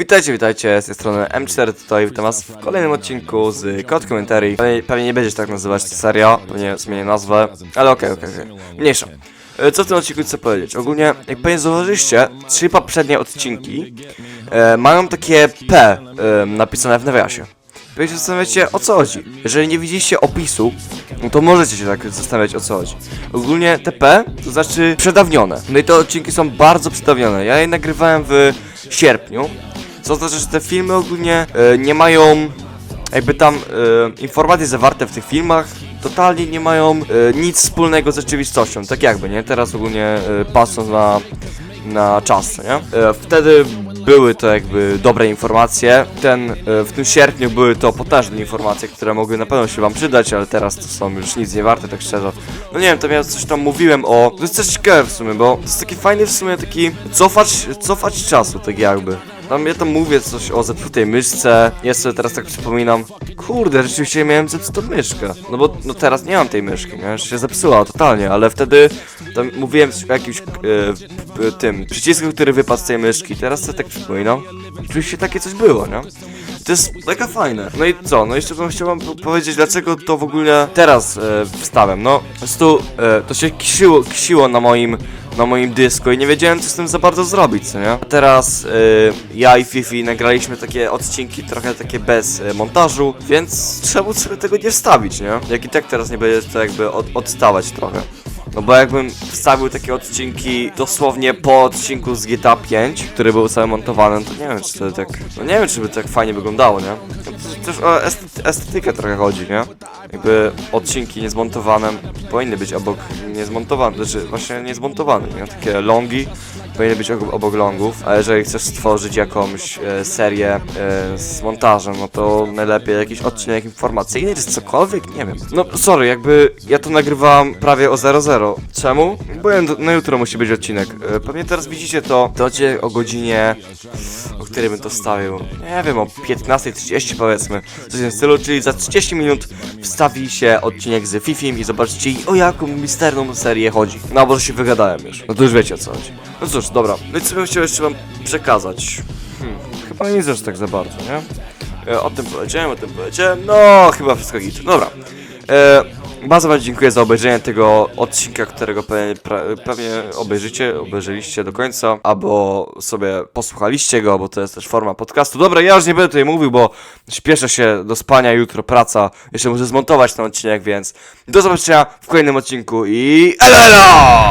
Witajcie, witajcie, z tej strony M4 tutaj, witam was w kolejnym odcinku z Kod Commentary. Pewnie, pewnie nie będziesz tak nazywać seria, pewnie zmienię nazwę, ale okej, okej, okej, mniejsza. E, Co w tym odcinku chcę powiedzieć? Ogólnie, jak pewnie zauważyliście, trzy poprzednie odcinki e, mają takie P e, napisane w nawiasie. Pewnie się zastanawiacie o co chodzi. Jeżeli nie widzieliście opisu, no to możecie się tak zastanawiać o co chodzi. Ogólnie TP to znaczy przedawnione. No i te odcinki są bardzo przedawnione. Ja je nagrywałem w sierpniu, co oznacza, że te filmy ogólnie e, nie mają jakby tam e, informacje zawarte w tych filmach totalnie nie mają e, nic wspólnego z rzeczywistością, tak jakby, nie? Teraz ogólnie e, patrząc na, na czas, nie? E, wtedy były to jakby dobre informacje, ten, e, w tym sierpniu były to potężne informacje, które mogły na pewno się wam przydać, ale teraz to są już nic nie warte, tak szczerze. No nie wiem, tam ja coś tam mówiłem o... To jest coś ciekawe w sumie, bo to jest taki fajny w sumie taki cofać, cofać czasu, tak jakby. Tam ja tam mówię coś o zepsutej myszce. Ja sobie teraz tak przypominam. Kurde, rzeczywiście miałem zepsutą myszkę. No bo no teraz nie mam tej myszki, nie? Już się zepsuła totalnie, ale wtedy tam mówiłem coś o jakimś e, tym przycisku, który wypadł z tej myszki. Teraz sobie tak przypominam. Rzeczywiście takie coś było, nie? To jest mega fajne. No i co? No jeszcze bym chciał wam po- powiedzieć, dlaczego to w ogóle teraz e, wstałem. No, po prostu e, to się ksiło, ksiło na moim na moim dysku i nie wiedziałem co z tym za bardzo zrobić, co nie? A teraz y, ja i Fifi nagraliśmy takie odcinki trochę takie bez y, montażu, więc czemu sobie tego nie wstawić, nie? Jak i tak teraz nie będzie to jakby od, odstawać trochę. No bo jakbym wstawił takie odcinki dosłownie po odcinku z GTA 5, który był cały montowany, to nie wiem czy to tak, no nie wiem czy by to tak fajnie wyglądało, nie? No Też o estet- estetykę trochę chodzi, nie? Jakby odcinki niezmontowane powinny być obok niezmontowane, znaczy właśnie niezmontowane, nie? Takie longi powinny być obok, longów, a jeżeli chcesz stworzyć jakąś e, serię e, z montażem, no to najlepiej jakiś odcinek informacyjny czy cokolwiek, nie wiem. No sorry, jakby ja to nagrywałam prawie o 00. Czemu? Bo ja- jutro musi być odcinek. E, pewnie teraz widzicie to, odcinek o godzinie, o której bym to wstawił. Nie wiem, o 15.30 powiedzmy, coś w tym stylu, czyli za 30 minut wstawi się odcinek z Fifim i zobaczycie o jaką misterną serię chodzi. No, bo się wygadałem już. No to już wiecie o co chodzi. No cóż, dobra. No i co bym chciał jeszcze wam przekazać? Hmm, chyba nic aż tak za bardzo, nie? E, o tym powiedziałem, o tym powiedziałem, no chyba wszystko git. Dobra. E, bardzo wam dziękuję za obejrzenie tego odcinka, którego pewnie, pewnie obejrzycie, obejrzeliście do końca, albo sobie posłuchaliście go, bo to jest też forma podcastu. Dobra, ja już nie będę tutaj mówił, bo śpieszę się do spania, jutro praca, jeszcze muszę zmontować ten odcinek, więc do zobaczenia w kolejnym odcinku i elo! elo!